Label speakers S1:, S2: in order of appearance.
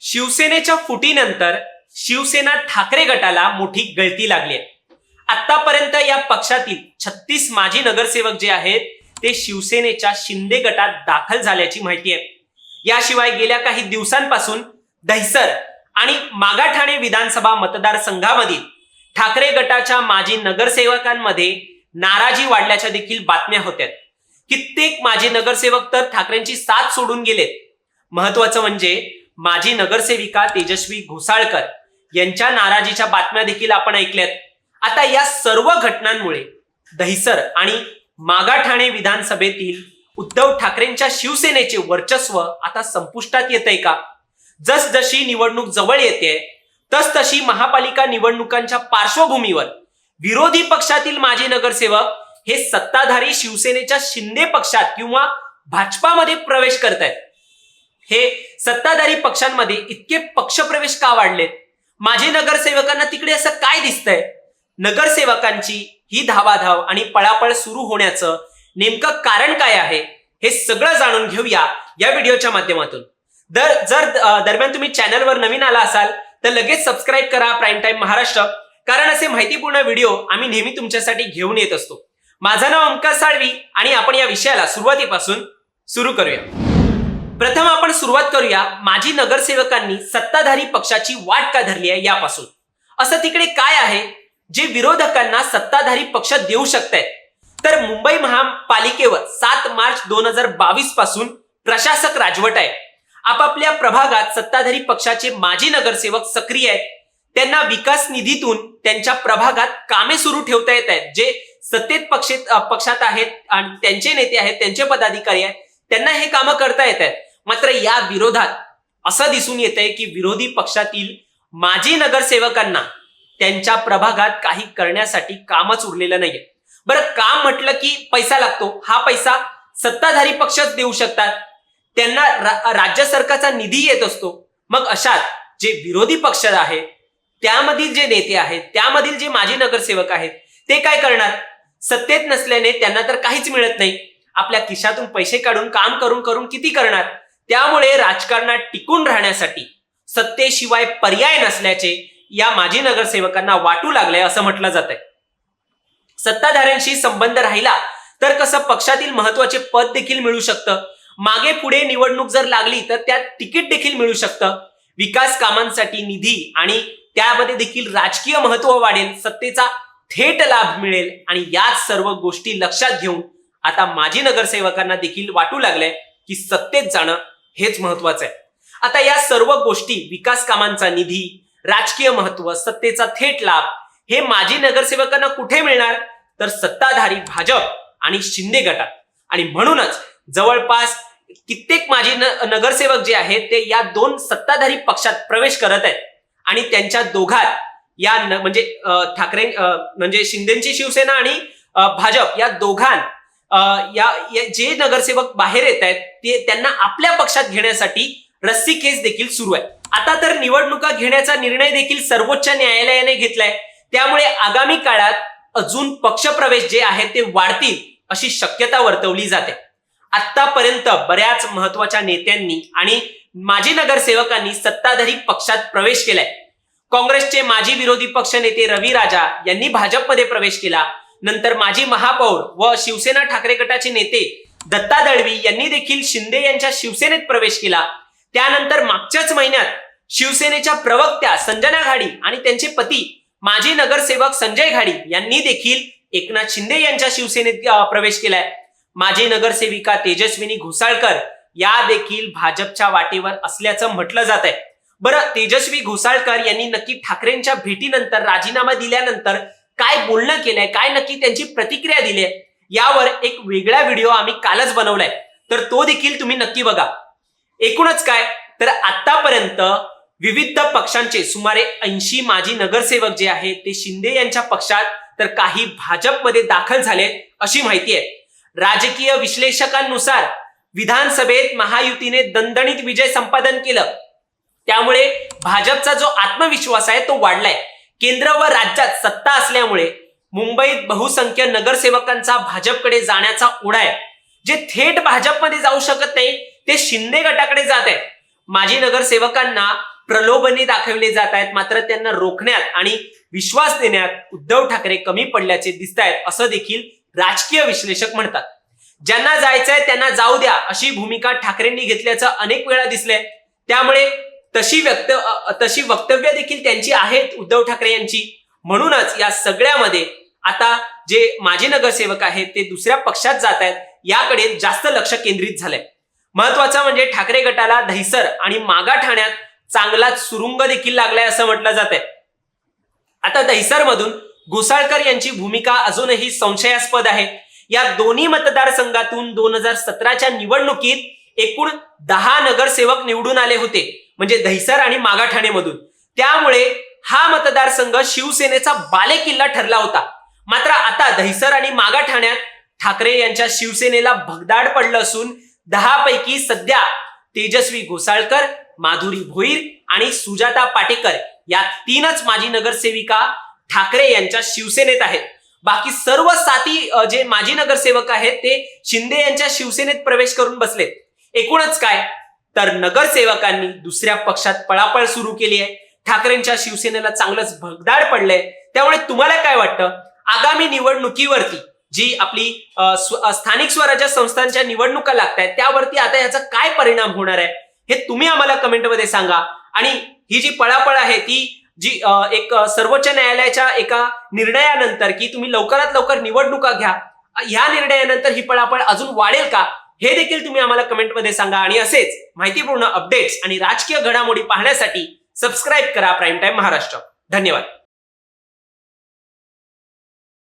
S1: शिवसेनेच्या फुटीनंतर शिवसेना ठाकरे गटाला मोठी गळती लागली आहे. आतापर्यंत या पक्षातील छत्तीस माजी नगरसेवक जे आहेत ते शिवसेनेच्या शिंदे गटात दाखल झाल्याची माहिती आहे. याशिवाय गेल्या काही दिवसांपासून दहिसर आणि मागाठाणे विधानसभा मतदारसंघामधील ठाकरे गटाच्या माजी नगरसेवकांमध्ये नाराजी वाढल्याच्या देखील बातम्या होत्या. कित्येक माजी नगरसेवक तर ठाकरेंची साथ सोडून गेलेत. महत्वाचं म्हणजे माजी नगरसेविका तेजस्वी घोसाळकर यांच्या नाराजीच्या बातम्या देखील आपण ऐकल्यात. आता या सर्व घटनांमुळे दहिसर आणि मागा ठाणे विधानसभेतील उद्धव ठाकरेंच्या शिवसेनेचे वर्चस्व आता संपुष्टात येत आहे का? जसजशी निवडणूक जवळ येते तस तशी महापालिका निवडणुकांच्या पार्श्वभूमीवर विरोधी पक्षातील माजी नगरसेवक हे सत्ताधारी शिवसेनेच्या शिंदे पक्षात किंवा भाजपामध्ये प्रवेश करतायत. हे सत्ताधारी पक्षांमध्ये इतके पक्षप्रवेश का वाढलेत? माजी नगरसेवकांना तिकडे असं काय दिसतंय? नगरसेवकांची ही धावाधाव आणि पळापळ सुरू होण्याचं नेमकं कारण काय आहे हे सगळं जाणून घेऊया या व्हिडिओच्या माध्यमातून. दर जर दरम्यान तुम्ही चॅनलवर नवीन आला असाल तर लगेच सबस्क्राईब करा प्राईम टाईम महाराष्ट्र कारण असे माहितीपूर्ण व्हिडिओ आम्ही नेहमी तुमच्यासाठी घेऊन येत असतो. माझं नाव अंका साळवी आणि आपण या विषयाला सुरुवातीपासून सुरू करूया. प्रथम आपण सुरुवात करूया माजी नगरसेवकांनी सत्ताधारी पक्षाची वाट का धरली आहे यापासून? असं तिकडे काय आहे? जे विरोधकांना सत्ताधारी पक्ष देऊ शकतायत. तर मुंबई महापालिकेवर सात मार्च दोन हजार बावीसपासून प्रशासक राजवट आहे. आपापल्या प्रभागात सत्ताधारी पक्षाचे माजी नगरसेवक सक्रिय आहेत. त्यांना विकास निधीतून त्यांच्या प्रभागात कामे सुरू ठेवता येत आहेत. जे सत्तेत पक्षेत पक्षात आहेत आणि त्यांचे नेते आहेत त्यांचे पदाधिकारी आहेत त्यांना हे कामं करता येत आहेत. मात्र या विरोधात असं दिसून येत आहे की विरोधी पक्षातील माजी नगरसेवकांना त्यांच्या प्रभागात काही करण्यासाठी कामच उरलेलं नाहीये. बरं काम म्हटलं की पैसा लागतो. हा पैसा सत्ताधारी पक्षच देऊ शकतात. त्यांना रा- राज्य सरकारचा निधी येत असतो. मग अशात जे विरोधी पक्ष आहेत त्यामधील जे नेते आहेत त्यामधील जे माजी नगरसेवक आहेत ते काय करणार? सत्तेत नसल्याने त्यांना तर काहीच मिळत नाही. आपल्या खिशातून पैसे काढून काम करून करून किती करणार? त्यामुळे राजकारणात टिकून राहण्यासाठी सत्तेशिवाय पर्याय नसल्याचे या माजी नगरसेवकांना वाटू लागले असं म्हटलं जात आहे सत्ताधाऱ्यांशी संबंध राहिला तर कसं पक्षातील महत्त्वाचे पद देखील मिळू शकतं? मागे पुढे निवडणूक जर लागली तर त्यात तिकीट देखील मिळू शकतं. विकास कामांसाठी निधी आणि त्यामध्ये देखील राजकीय महत्त्व वाढेल सत्तेचा थेट लाभ मिळेल आणि याच सर्व गोष्टी लक्षात घेऊन आता माजी नगरसेवकांना देखील वाटू लागलंय की सत्तेत जाणं हेच महत्वाचं आहे. आता या सर्व गोष्टी विकास कामांचा निधी राजकीय महत्त्व सत्तेचा थेट लाभ हे माजी नगरसेवकांना कुठे मिळणार? तर सत्ताधारी भाजप आणि शिंदे गटात. आणि म्हणूनच जवळपास कित्येक माजी नगरसेवक जे आहेत ते या दोन सत्ताधारी पक्षात प्रवेश करत आहेत. आणि त्यांच्या दोघात या न- म्हणजे ठाकरे म्हणजे शिंदेची शिवसेना आणि भाजप या दोघां या या- जे नगरसेवक बाहेर येत आहेत ते त्यांना आपल्या पक्षात घेण्यासाठी रस्सी केस देखील सुरू आहे. आता तर निवडणुका घेण्याचा निर्णय देखील सर्वोच्च न्यायालयाने घेतलाय. त्यामुळे आगामी काळात अजून पक्षप्रवेश जे आहेत ते वाढतील अशी शक्यता वर्तवली जाते. आतापर्यंत बऱ्याच महत्त्वाच्या नेत्यांनी आणि माजी नगरसेवकांनी सत्ताधारी पक्षात प्रवेश केलाय. काँग्रेसचे माजी विरोधी पक्ष नेते रवी राजा यांनी भाजपमध्ये प्रवेश केला. नंतर माजी महापौर व शिवसेना ठाकरे गटाचे नेते दत्ता दळवी यांनी देखील शिंदे यांच्या शिवसेनेत प्रवेश केला. त्यानंतर मागच्याच महिन्यात शिवसेनेच्या प्रवक्त्या संजना घाडी आणि त्यांचे पती माजी नगरसेवक संजय घाडी यांनी देखील एकनाथ शिंदे यांच्या शिवसेनेत प्रवेश केलाय. माजी नगरसेविका तेजस्विनी घोसाळकर या देखील भाजपच्या वाटेवर असल्याचं म्हटलं जात आहे. बरं तेजस्वी घोसाळकर यांनी नक्की ठाकरेंच्या भेटीनंतर राजीनामा दिल्यानंतर काय बोलणं केलंय काय नक्की त्यांची प्रतिक्रिया दिली आहे यावर एक वेगळा व्हिडिओ आम्ही कालच बनवलाय. तर तो देखील तुम्ही नक्की बघा. एकूणच काय? तर आतापर्यंत विविध पक्षांचे सुमारे ऐंशी माजी नगरसेवक जे आहेत ते शिंदे यांच्या पक्षात तर काही भाजपमध्ये दाखल झाले अशी माहिती आहे. राजकीय विश्लेषकांनुसार विधानसभेत महायुतीने दणदणीत विजय संपादन केलं. त्यामुळे भाजपचा जो आत्मविश्वास आहे तो वाढलाय. केंद्र व राज्यात सत्ता असल्यामुळे मुंबईत बहुसंख्य नगरसेवकांचा भाजपकडे जाण्याचा ओढा आहे जे थेट भाजपमध्ये जाऊ शकत नाही ते शिंदे गटाकडे जात आहेत. माजी नगरसेवकांना प्रलोभने दाखवले जात आहेत मात्र त्यांना रोखण्यात आणि विश्वास देण्यात उद्धव ठाकरे कमी पडल्याचे दिसत आहेत असं देखील राजकीय विश्लेषक म्हणतात. ज्यांना जायचंय त्यांना जाऊ द्या अशी भूमिका ठाकरेंनी घेतल्याचं अनेक वेळा दिसलंय. त्यामुळे तशी व्यक्त तशी वक्तव्य देखील त्यांची आहेत उद्धव ठाकरे यांची. म्हणूनच या सगळ्यामध्ये आता जे माजी नगरसेवक आहेत ते दुसऱ्या पक्षात जात आहेत याकडे जास्त लक्ष केंद्रित झालंय. महत्वाचं म्हणजे ठाकरे गटाला दहिसर आणि मागा ठाण्यात चांगलाच सुरुंग देखील लागलाय असं म्हटलं जात आहे आता दहिसर मधून घोसाळकर यांची भूमिका अजूनही संशयास्पद आहे. या दोन्ही मतदारसंघातून दोन हजार सतराच्या निवडणुकीत एकूण दहा नगरसेवक निवडून आले होते. म्हणजे दहिसर आणि मागाठाणेमधून. त्यामुळे हा मतदारसंघ शिवसेनेचा बालेकिल्ला ठरला होता. मात्र आता दहिसर आणि मागाठाण्यात ठाकरे यांच्या शिवसेनेला भगदाड पडलं असून दहा पैकी सध्या तेजस्वी घोसाळकर माधुरी भोईर आणि सुजाता पाटेकर या तीनच माजी नगरसेविका ठाकरे यांच्या शिवसेनेत आहेत. बाकी सर्व साथी जे माजी नगरसेवक आहेत ते शिंदे यांच्या शिवसेनेत प्रवेश करून बसलेत. एकूणच काय? तर नगरसेवकांनी दुसऱ्या पक्षात पळापळ सुरू केली आहे. ठाकरेंच्या शिवसेनेला चांगलंच भगदाड पडलंय. त्यामुळे तुम्हाला काय वाटतं? आगामी निवडणुकीवरती जी आपली स्थानिक स्वराज्य संस्थांच्या निवडणुका लागत आहेत त्यावरती आता याचा काय परिणाम होणार आहे? हे तुम्ही आम्हाला कमेंटमध्ये सांगा. आणि ही जी पळापळ आहे ती जी एक सर्वोच्च न्यायालयाच्या एका निर्णयानंतर की तुम्ही लवकरात लवकर निवडणुका घ्या या निर्णयानंतर ही पळापळ अजून वाढेल का? हे देखील तुम्ही आम्हाला कमेंटमध्ये सांगा. आणि असेच माहितीपूर्ण अपडेट्स आणि राजकीय घडामोडी पाहण्यासाठी सबस्क्राईब करा प्राईम टाईम महाराष्ट्र. धन्यवाद.